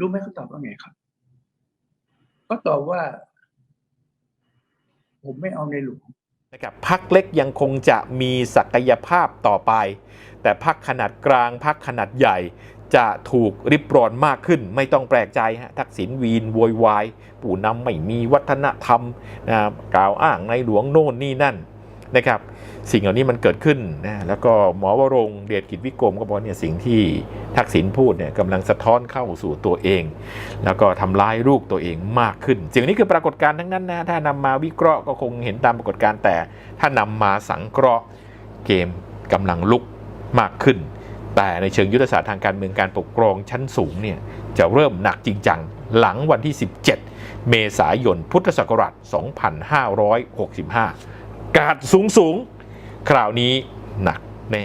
รู้ไหมเขาตอบว่าไงครับก็ตอบว่า ผมไม่เอาในหลวงนะครับพักเล็กยังคงจะมีศักยภาพต่อไป แต่พักขนาดกลางพักขนาดใหญ่จะถูกริบรอนมากขึ้น ไม่ต้องแปลกใจฮะทักษิณวีนโวยวาย ผู้นำไม่มีวัฒนธรรมนะครับกล่าวอ้างในหลวงโน่นนี่นั่น นะครับสิ่งเหล่านี้มันเกิดขึ้นนะแล้วก็หมอวรงเดชกิจวิกรมก็บอกเนี่ยสิ่งที่ทักษิณพูดเนี่ยกำลังสะท้อนเข้าสู่ตัวเอง แล้วก็ทำร้ายลูกตัวเองมากขึ้นสิ่งนี้คือปรากฏการณ์ทั้งนั้นนะถ้านำมาวิเคราะห์ก็คงเห็นตามปรากฏการณ์แต่ ถ้านำมาสังเคราะห์เกมกำลังลุกมากขึ้น แต่ในเชิงยุทธศาสตร์ทางการเมืองการปกครองชั้นสูงเนี่ยจะเริ่มหนักจริงจังหลังวันที่ 17 เมษายนพุทธศักราช 2565 กาดสูงสูงๆคราวนี้หนักแน่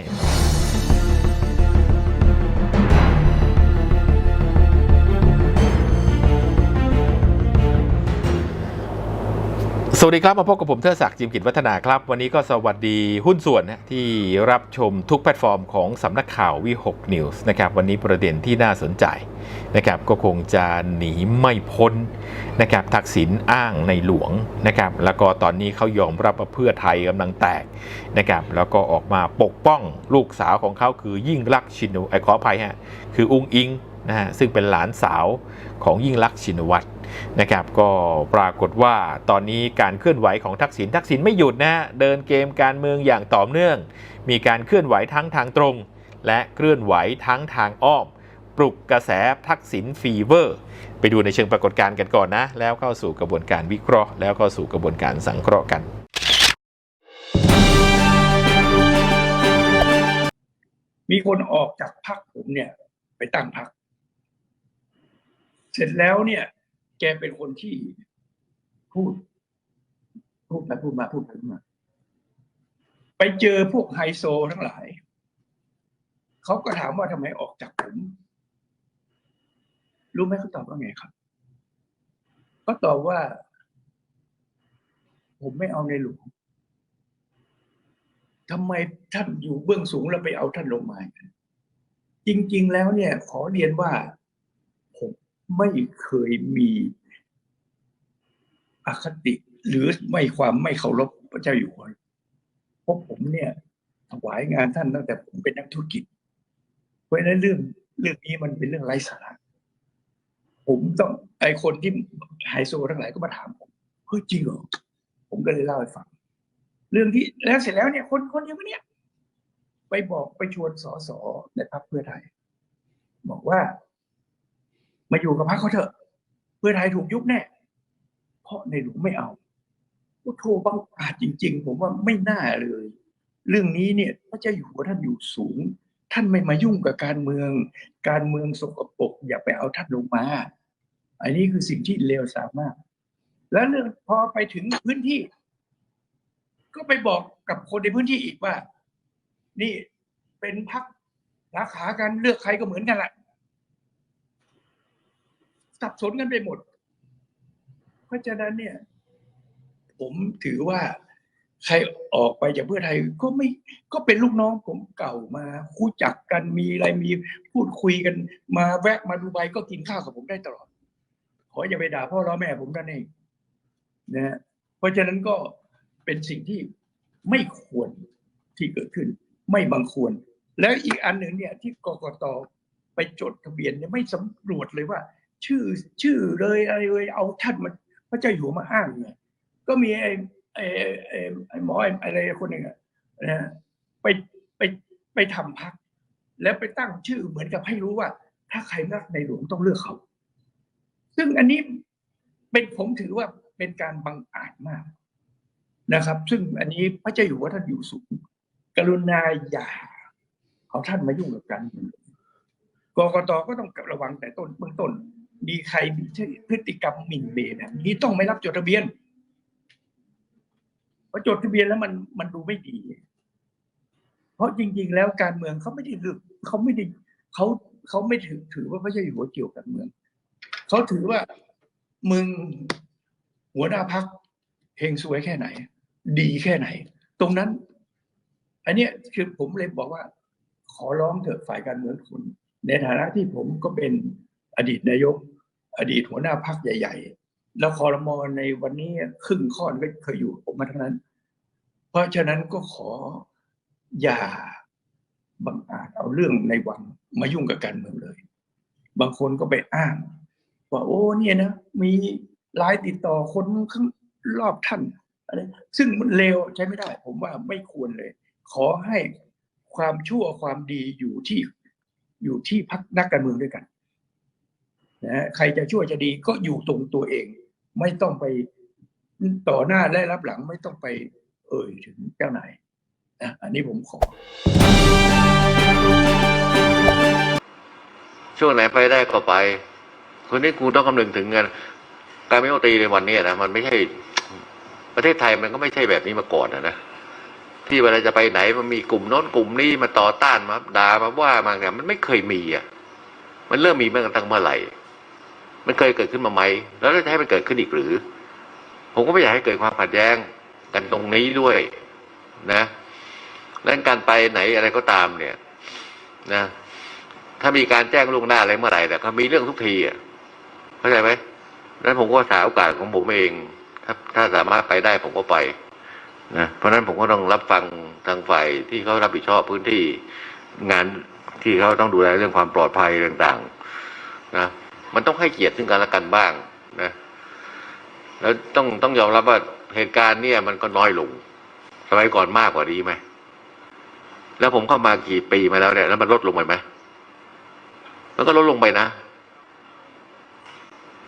สวัสดีครับ มาพบกับผมเทอศักดิ์จิมกิจวัฒนาครับ วันนี้ก็สวัสดีหุ้นส่วนนะที่รับชมทุกแพลตฟอร์มของสำนักข่าววิหกนิวส์นะครับวันนี้ประเด็นที่น่าสนใจนะครับก็คงจะหนีไม่พ้นนะครับทักษิณอ้างในหลวงนะครับแล้วก็ตอนนี้เขายอมรับว่าเพื่อไทยกำลังแตกนะครับแล้วก็ออกมาปกป้องลูกสาวของเขาคือยิ่งลักชินวัตรขออภัยฮะคืออุ้งอิงนะฮะซึ่งเป็นหลานสาวของยิ่งลักชินวัตร นะครับก็ปรากฏว่าตอนนี้การเคลื่อนไหวของทักษิณทักษิณไม่หยุดนะเดินเกมการเมืองอย่างต่อเนื่อง มีการเคลื่อนไหวทั้งทางตรง และเคลื่อนไหวทั้งทางอ้อม ปลุกกระแสทักษิณฟีเวอร์ ไปดูในเชิงปรากฏการณ์กันก่อนนะ แล้วเข้าสู่กระบวนการวิเคราะห์ แล้วเข้าสู่กระบวนการสังเคราะห์กันมีคนออกจากพักผมเนี่ย ไปตั้งพัก เสร็จแล้วเนี่ย แกเป็นคนที่พูด พูดไปพูดมาพูดไปพูดมา ไปเจอพวกไฮโซทั้งหลาย เขาก็ถามว่าทำไมออกจากผม รู้ไหมเขาตอบว่าไงครับก็ตอบว่า ผมไม่เอาในหลวงทำไมท่านอยู่เบื้องสูงแล้วไปเอาท่านลงมา จริง ๆ แล้วเนี่ย ขอเรียนว่า ไม่เคยมีอคติหรือไม่ความไม่เคารพพระเจ้าอยู่หัวเพราะผมเนี่ยถวายงานท่านตั้งแต่ผมเป็นนักธุรกิจ เพราะฉะนั้นเรื่องเรื่องนี้มันเป็นเรื่องไร้สาระผมต้องไอคนที่ไฮโซทั้งหลายก็มาถามผมเฮ้ยจริงเหรอผมก็เลยเล่าให้ฟัง เรื่องที่แล้วเสร็จแล้วเนี่ย คนคนเดียวกันเนี่ย ไปบอกไปชวนสสในพรรคเพื่อไทย บอกว่า มาอยู่กับพรรคเขาเถอะ เพื่อไทยถูกยุบแน่ เพราะในหลวงไม่เอาโอ้โทบังอาจจริง ๆ ผมว่าไม่น่าเลย เรื่องนี้เนี่ยพระเจ้าอยู่หัวท่านอยู่สูง ท่านไม่มายุ่งกับการเมือง การเมืองสกปรกอย่าไปเอาท่านลงมา อันนี้คือสิ่งที่เลวทรามมากแล้วเรื่องพอไปถึงพื้นที่ ก็ไปบอกกับคนในพื้นที่อีกว่า นี่เป็นพักสาขากันเลือกใครก็เหมือนกันแหละ สับสนกันไปหมด เพราะฉะนั้นเนี่ย ผมถือว่าใครออกไปจากเพื่อไทยก็ไม่ก็เป็นลูกน้องผมเก่ามาคู่จักกันมีอะไรมีพูดคุยกัน มาแวะมาดูใบก็กินข้าวกับผมได้ตลอด ขออย่าไปด่าพ่อล้อแม่ผมนั่นเองนะเพราะฉะนั้นก็เป็นสิ่งที่ไม่ควรที่เกิดขึ้น ไม่บังควร แล้วอีกอันหนึ่งเนี่ย ที่กกตไปจดทะเบียนเนี่ยไม่สำรวจเลยว่า ชื่อชื่อเลยอะไรเลยเอาท่านมาพระเจ้าอยู่หัวมาอ้างเนี่ยก็มีไอ้ไอ้ไอ้หมอไอ้อะไรคนหนึ่งอะนะไปไปไปทำพัก แล้วไปตั้งชื่อเหมือนกับให้รู้ว่า ถ้าใครรักในหลวงต้องเลือกเขา ซึ่งอันนี้เป็นผมถือว่าเป็นการบังอาจมากนะครับ ซึ่งอันนี้พระเจ้าอยู่หัวท่านอยู่สูง กรุณาอย่าเอาท่านมายุ่งกับการเมืองกกตก็ต้องระวังแต่ต้นเบื้องต้น มีใครมีพฤติกรรมหมิ่นเบนนี้ต้องไม่รับจดทะเบียนเพราะจดทะเบียนแล้วมันมันดูไม่ดี เพราะจริง ๆ แล้วการเมืองเขาไม่ได้เลือเขาไม่ได้เขาเขาไม่ถือถือว่าพระเจ้าอยู่หัวเกี่ยวกับเมืองเขาถือว่ามึงหัวหน้าพักเฮงซวยแค่ไหน ดีแค่ไหน ตรงนั้น อันเนี้ยคือผมเลยบอกว่า ขอร้องเถอะฝ่ายการเมืองคุณในฐานะที่ผมก็เป็น อดีตนายก อดีตหัวหน้าพรรคใหญ่ ๆ แล้วคอรมอในวันนี้ครึ่งข้อนก็เคยอยู่ผมมาทั้งนั้น เพราะฉะนั้นก็ขออย่าบังอาจเอาเรื่องในวังมายุ่งกับการเมืองเลย บางคนก็ไปอ้างว่าโอ้เนี่ยนะมีไลน์ติดต่อคนข้างรอบท่านอะไรซึ่งมันเลวใช้ไม่ได้ ผมว่าไม่ควรเลย ขอให้ความชั่วความดีอยู่ที่อยู่ที่พักนักการเมืองด้วยกัน นะใครจะช่วยจะดีก็อยู่ตรงตัวเอง ไม่ต้องไปต่อหน้าและรับหลังไม่ต้องไป เอ่ยถึงเจ้านายนะอันนี้ผมขอ ช่วงไหนไปได้ก็ไป คนนี้กูต้องคำนึงถึงเงินการไม่โอตีในวันนี้นะมันไม่ใช่ ประเทศไทยมันก็ไม่ใช่แบบนี้มาก่อนนะนะที่เวลาจะไปไหนมันมีกลุ่มโน้นกลุ่มนี้มาต่อต้านมาด่ามาว่ามาเนี่ยมันไม่เคยมีอะ มันเริ่มมีเมื่อตั้งเมื่อไหร่ มันเคยเกิดขึ้นมาไหม แล้วเราจะให้มันเกิดขึ้นอีกหรือ ผมก็ไม่อยากให้เกิดความขัดแย้งกันตรงนี้ด้วยนะและการไปไหนอะไรก็ตามเนี่ย นะ ถ้ามีการแจ้งล่วงหน้าอะไรเมื่อไหร่แต่ก็มีเรื่องทุกทีอะเข้าใจไหมนั้นผมก็สาโอกาสของผมเอง ถ้าถ้าสามารถไปได้ผมก็ไปนะเพราะฉะนั้นผมก็ต้องรับฟังทางฝ่ายที่เขารับผิดชอบพื้นที่งานที่เขาต้องดูแลเรื่องความปลอดภัยต่าง ๆ นะ มันต้องให้เกียรติซึ่งกันและกันบ้างนะแล้วต้องต้องยอมรับว่าเหตุการณ์เนี่ย มันก็น้อยลง สมัยก่อนมากกว่านี้ไหมแล้วผมเข้ามากี่ปีมาแล้วเนี่ยแล้วมันลดลงไปไหมมันก็ลดลงไปนะ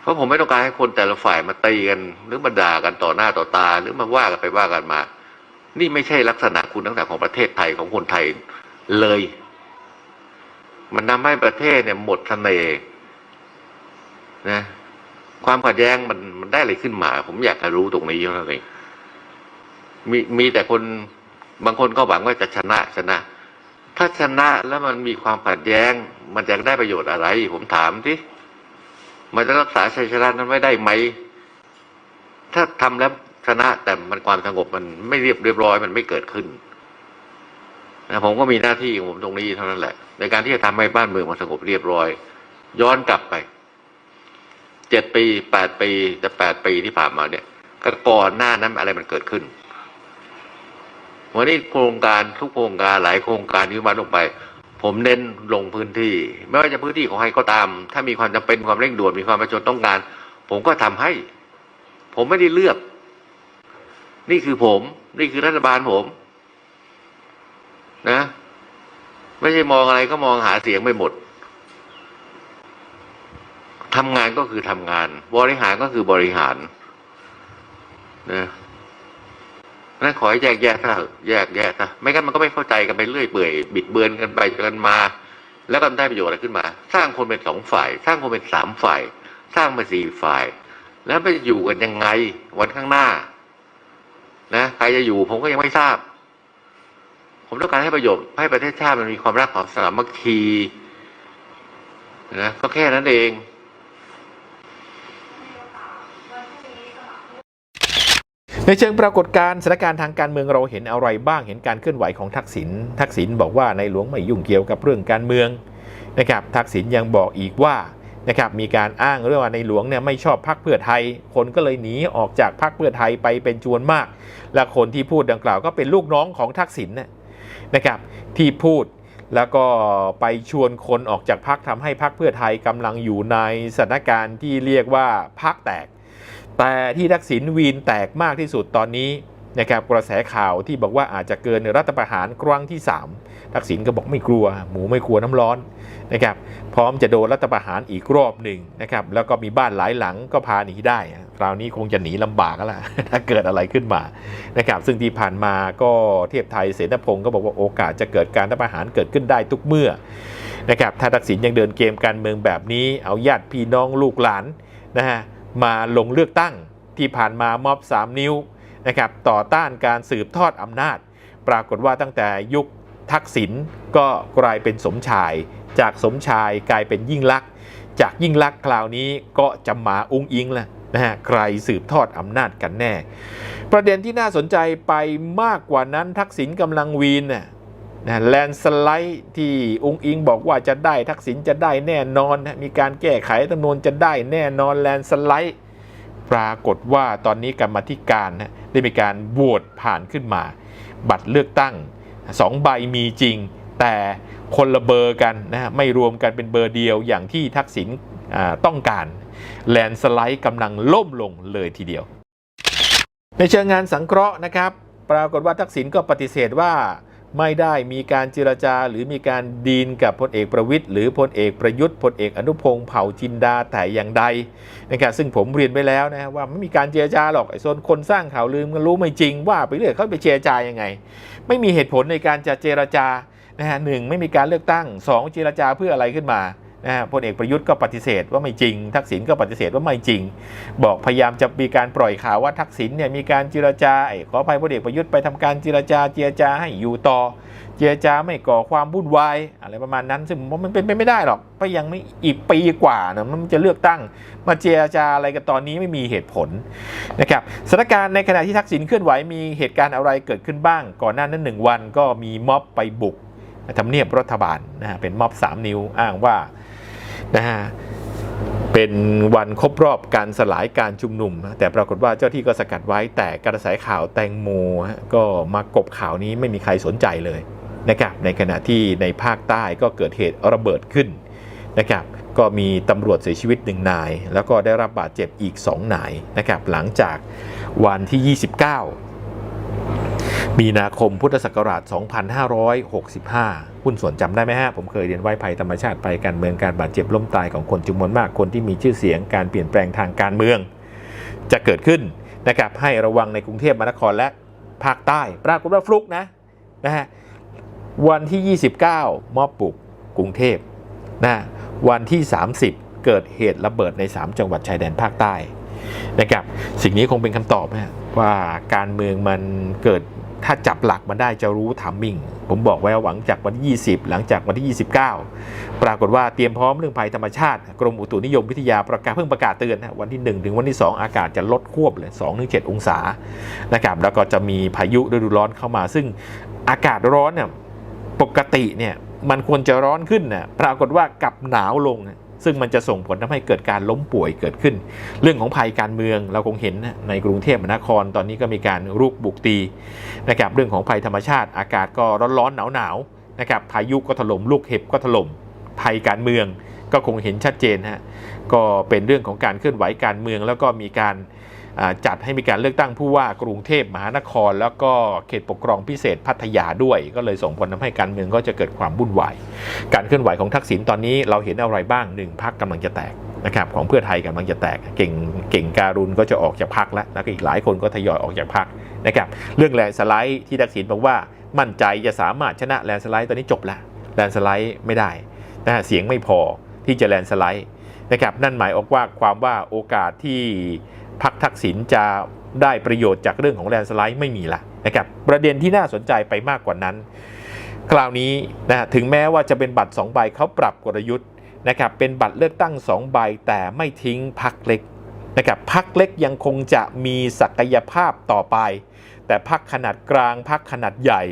เพราะผมไม่ต้องการให้คนแต่ละฝ่ายมาตีกันหรือมาด่ากันต่อหน้าต่อตา หรือมาว่ากันไปว่ากันมา นี่ไม่ใช่ลักษณะคุณตั้งแต่ของประเทศไทยของคนไทยเลย มันทำให้ประเทศเนี่ยหมดเสน่ห์ นะความขัดแย้งมันมันได้อะไรขึ้นมา ผมอยากจะรู้ตรงนี้เท่านั้นเองมีมีแต่คนบางคนก็หวังว่าจะชนะชนะ ถ้าชนะแล้วมันมีความขัดแย้ง มันจะได้ประโยชน์อะไร ผมถามที่มันจะรักษาชัยชนะนั้นไว้ได้ไหม ถ้าทำแล้วชนะแต่มันความสงบมันไม่เรียบเรียบร้อยมันไม่เกิดขึ้นนะผมก็มีหน้าที่ของผมตรงนี้เท่านั้นแหละ ในการที่จะทำให้บ้านเมืองมันสงบเรียบร้อย ย้อนกลับไป เจ็ดปีแปดปีจะแปดปีที่ผ่านมาเนี่ยก,ก่อนหน้านั้นอะไรมันเกิดขึ้นวันนี้โครงการทุกโครงการหลายโครงการที่มาลงไป ผมเน้นลงพื้นที่ ไม่ว่าจะพื้นที่ของใครก็ตาม ถ้ามีความจำเป็นความเร่งด่วนมีความประชนต้องการ ผมก็ทำให้ ผมไม่ได้เลือก นี่คือผม นี่คือรัฐบาลผม นะ ไม่ใช่มองอะไรก็มองหาเสียงไปหมด ทำงานก็คือทำงาน บริหารก็คือบริหารนะนั่นขอให้แยกแยะถ้าแยกแยะถ้าไม่งั้นมันก็ไม่เข้าใจกันไปเรื่อยเปื่อย บิดเบือนกันไปกันมา แล้วก็ได้ประโยชน์อะไรขึ้นมา สร้างคนเป็นสองฝ่าย สร้างคนเป็นสามฝ่าย สร้างเป็นสี่ฝ่าย แล้วไปอยู่กันยังไง วันข้างหน้า นะใครจะอยู่ผมก็ยังไม่ทราบ ผมต้องการให้ประโยชน์ให้ประเทศชาติมันมีความรักของสามัคคีนะก็แค่นั้นเอง ในเชิงปรากฏการณ์สถานการณ์ทางการเมืองเราเห็นอะไรบ้างเห็นการเคลื่อนไหวของทักษิณทักษิณบอกว่าในหลวงไม่ยุ่งเกี่ยวกับเรื่องการเมืองนะครับทักษิณยังบอกอีกว่านะครับมีการอ้างเรื่องว่าในหลวงเนี่ยไม่ชอบพักเพื่อไทย คนก็เลยหนีออกจากพักเพื่อไทยไปเป็นจวนมาก และคนที่พูดดังกล่าวก็เป็นลูกน้องของทักษิณนะครับที่พูดแล้วก็ไปชวนคนออกจากพักทำให้พักเพื่อไทยกำลังอยู่ในสถานการณ์ที่เรียกว่าพักแตก แต่ที่ทักษิณวีนแตกมากที่สุดตอนนี้นะครับกระแสข่าวที่บอกว่าอาจจะเกินรัฐประหารครั้งที่ 3 ทักษิณก็บอกไม่กลัว หมูไม่กลัวน้ำร้อนนะครับพร้อมจะโดนรัฐประหารอีกรอบหนึ่งนะครับแล้วก็มีบ้านหลายหลังก็พาหนีได้ คราวนี้คงจะหนีลำบากแล้วล่ะถ้าเกิดอะไรขึ้นมานะครับซึ่งที่ผ่านมาก็เทียบไทยเสนพงศ์ก็บอกว่าโอกาสจะเกิดการรัฐประหารเกิดขึ้นได้ทุกเมื่อนะครับถ้าทักษิณยังเดินเกมการเมืองแบบนี้เอาญาติพี่น้องลูกหลานนะฮะ มาลงเลือกตั้งที่ผ่านมามอบ 3 นิ้วนะครับต่อต้านการสืบทอดอำนาจ ปรากฏว่าตั้งแต่ยุคทักษิณก็กลายเป็นสมชาย จากสมชายกลายเป็นยิ่งลักษณ์จากยิ่งลักษณ์คราวนี้ก็จะหมาอุ้งอิงล้วนะฮะใครสืบทอดอำนาจกันแน่ ประเด็นที่น่าสนใจไปมากกว่านั้นทักษิณกำลังวีนน่ะ นะแลนสไลด์ที่องค์อิงบอกว่าจะได้ทักษิณจะได้แน่นอนนะมีการแก้ไขจำนวนจะได้แน่นอนแลนสไลด์ปรากฏว่าตอนนี้กรรมธิการนะได้มีการโหวตผ่านขึ้นมา บัตรเลือกตั้งสองใบมีจริง แต่คนละเบอร์กันนะฮะไม่รวมกันเป็นเบอร์เดียวอย่างที่ทักษิณต้องการ แลนสไลด์กำลังล่มลงเลยทีเดียว ในเชิงงานสังเคราะห์นะครับ ปรากฏว่าทักษิณก็ปฏิเสธว่า ไม่ได้มีการเจรจาหรือมีการดีนกับพลเอกประวิทย์หรือพลเอกประยุทธ์พลเอกอนุพงศ์เผ่าจินดาแต่อย่างใดนะครับซึ่งผมเรียนไปแล้วนะว่าไม่มีการเจรจาหรอกไอ้โซนคนสร้างข่าวลืมกันรู้ไม่จริงว่าไปเรื่อยเขาไปเจรจายังไง ไม่มีเหตุผลในการจะเจรจานะฮะหนึ่งไม่มีการเลือกตั้งสองเจรจาเพื่ออะไรขึ้นมา นะฮะพลเอกประยุทธ์ก็ปฏิเสธว่าไม่จริง ทักษิณก็ปฏิเสธว่าไม่จริง บอกพยายามจะมีการปล่อยข่าวว่าทักษิณเนี่ยมีการเจรจาขออภัยพลเอกประยุทธ์ไปทำการเจรจาเจรจาให้อยู่ต่อ เจรจาไม่ก่อความวุ่นวายอะไรประมาณนั้น ซึ่งผมว่ามันเป็นไปไม่ได้หรอกเพราะยังไม่อีกปีกว่านะมันจะเลือกตั้ง มาเจรจาอะไรกันตอนนี้ไม่มีเหตุผลนะครับสถานการณ์ในขณะที่ทักษิณเคลื่อนไหวมีเหตุการณ์อะไรเกิดขึ้นบ้าง ก่อนหน้านั้นหนึ่งวันก็มีม็อบไปบุก ทำเนียบรัฐบาลนะฮะเป็นม็อบ 3 นิ้วอ้างว่านะฮะเป็นวันครบรอบการสลายการชุมนุม แต่ปรากฏว่าเจ้าที่ก็สกัดไว้แต่กระแสข่าวแตงโมก็มากบข่าวนี้ไม่มีใครสนใจเลยนะครับในขณะที่ในภาคใต้ก็เกิดเหตุระเบิดขึ้นนะครับก็มีตำรวจเสียชีวิตหนึ่งนาย แล้วก็ได้รับบาดเจ็บอีก 2 นายนะครับหลังจากวันที่ 29 มีนาคมพุทธศักราช 2565 หุ้นส่วนจำได้ไหมฮะ ผมเคยเรียนไว้ภัยธรรมชาติภัยการเมืองการบาดเจ็บล้มตายของคนจำนวนมากคนที่มีชื่อเสียงการเปลี่ยนแปลงทางการเมือง จะเกิดขึ้นนะครับให้ระวังในกรุงเทพมหานครและภาคใต้ ปรากฏว่าฟลุกนะนะฮะวันที่ 29 มอบปลุกกรุงเทพนะวันที่ 30 เกิดเหตุระเบิดใน 3 จังหวัดชายแดนภาคใต้นะครับสิ่งนี้คงเป็นคำตอบนะว่าการเมืองมันเกิด ถ้าจับหลักมันได้จะรู้ทัมมิ่ง ผมบอกไว้วาหวังจากวันที่ 20 หลังจากวันที่ 29 ปรากฏว่าเตรียมพร้อมเรื่องภัยธรรมชาติ กรมอุตุนิยมวิทยาประกาศเพิ่งประกาศเตือนนะวันที่ 1 ถึงวันที่ 2 อากาศจะลดควบเลย2ถึง7องศานะครับแล้วก็จะมีพายุฤดูร้อนเข้ามา ซึ่งอากาศร้อนเนี่ยปกติเนี่ยมันควรจะร้อนขึ้นนะปรากฏว่ากลับหนาวลงนะ ซึ่งมันจะส่งผลทำให้เกิดการล้มป่วยเกิดขึ้น เรื่องของภัยการเมืองเราคงเห็นนะในกรุงเทพมหานครตอนนี้ก็มีการรุกบุกตีนะครับเรื่องของภัยธรรมชาติ อากาศก็ร้อนๆหนาวๆนะครับพายุก็ถล่มลูกเห็บก็ถล่มภัยการเมืองก็คงเห็นชัดเจนฮะก็เป็นเรื่องของการเคลื่อนไหวการเมืองแล้วก็มีการ จัดให้มีการเลือกตั้งผู้ว่ากรุงเทพมหานคร แล้วก็เขตปกครองพิเศษพัทยาด้วย ก็เลยส่งผลทำให้การเมืองก็จะเกิดความวุ่นวายการเคลื่อนไหวของทักษิณตอนนี้เราเห็นอะไรบ้างหนึ่งพักกำลังจะแตกนะครับของเพื่อไทยกำลังจะแตกเก่งเก่งการุณก็จะออกจากพักแล้วแล้วก็อีกหลายคนก็ทยอยออกจากพักนะครับเรื่องแลนสไลด์ที่ทักษิณบอกว่ามั่นใจจะสามารถชนะแลนสไลด์ตอนนี้จบแล้วแลนสไลด์ไม่ได้นะเสียงไม่พอที่จะแลนสไลด์ นะครับนั่นหมายออกว่าความว่าโอกาสที่พักทักษิณจะได้ประโยชน์จากเรื่องของแลนสไลด์ไม่มีละนะครับประเด็นที่น่าสนใจไปมากกว่านั้น คราวนี้นะถึงแม้ว่าจะเป็นบัตร 2 ใบเขาปรับกลยุทธ์นะครับเป็นบัตรเลือกตั้ง 2 ใบแต่ไม่ทิ้งพักเล็กนะครับพักเล็กยังคงจะมีศักยภาพต่อไป แต่พักขนาดกลางพักขนาดใหญ่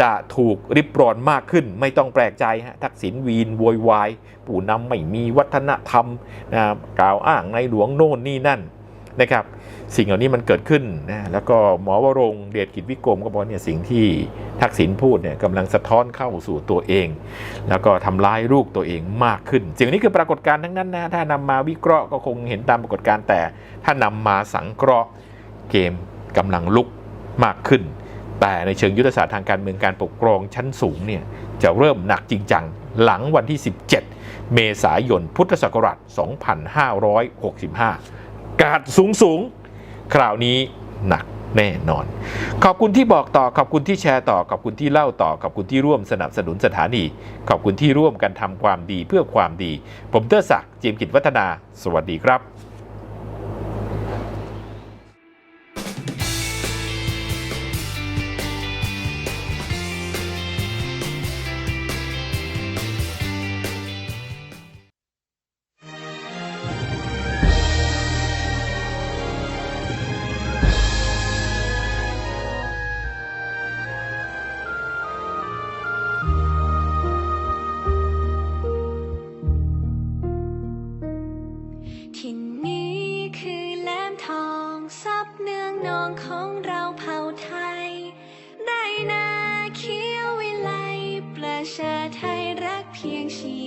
จะถูกริบรอนมากขึ้น ไม่ต้องแปลกใจฮะทักษิณวีนโวยวายผู้นำไม่มีวัฒนธรรมนะกล่าวอ้างในหลวงโน่นนี่นั่นนะครับ สิ่งเหล่านี้มันเกิดขึ้นนะแล้วก็หมอวรงเดชกิจวิกรมก็บอกเนี่ยสิ่งที่ทักษิณพูดเนี่ยกำลังสะท้อนเข้าสู่ตัวเอง แล้วก็ทำร้ายลูกตัวเองมากขึ้นสิ่งนี้คือปรากฏการณ์ทั้งนั้นนะถ้านำมาวิเคราะห์ก็คงเห็นตามปรากฏการณ์แต่ถ้านำมาสังเคราะห์เกมกำลังลุกมากขึ้น แต่ในเชิงยุทธศาสตร์ทางการเมืองการปกครองชั้นสูงเนี่ยจะเริ่มหนักจริงจังหลังวันที่ 17 เมษายนพุทธศักราช 2565 การสูงสูงคราวนี้หนักแน่นอน ขอบคุณที่บอกต่อ ขอบคุณที่แชร์ต่อ ขอบคุณที่เล่าต่อ ขอบคุณที่ร่วมสนับสนุนสถานี ขอบคุณที่ร่วมกันทำความดีเพื่อความดี ผมเตอร์ศักดิ์จิมกิจวัฒนา สวัสดีครับ วิไ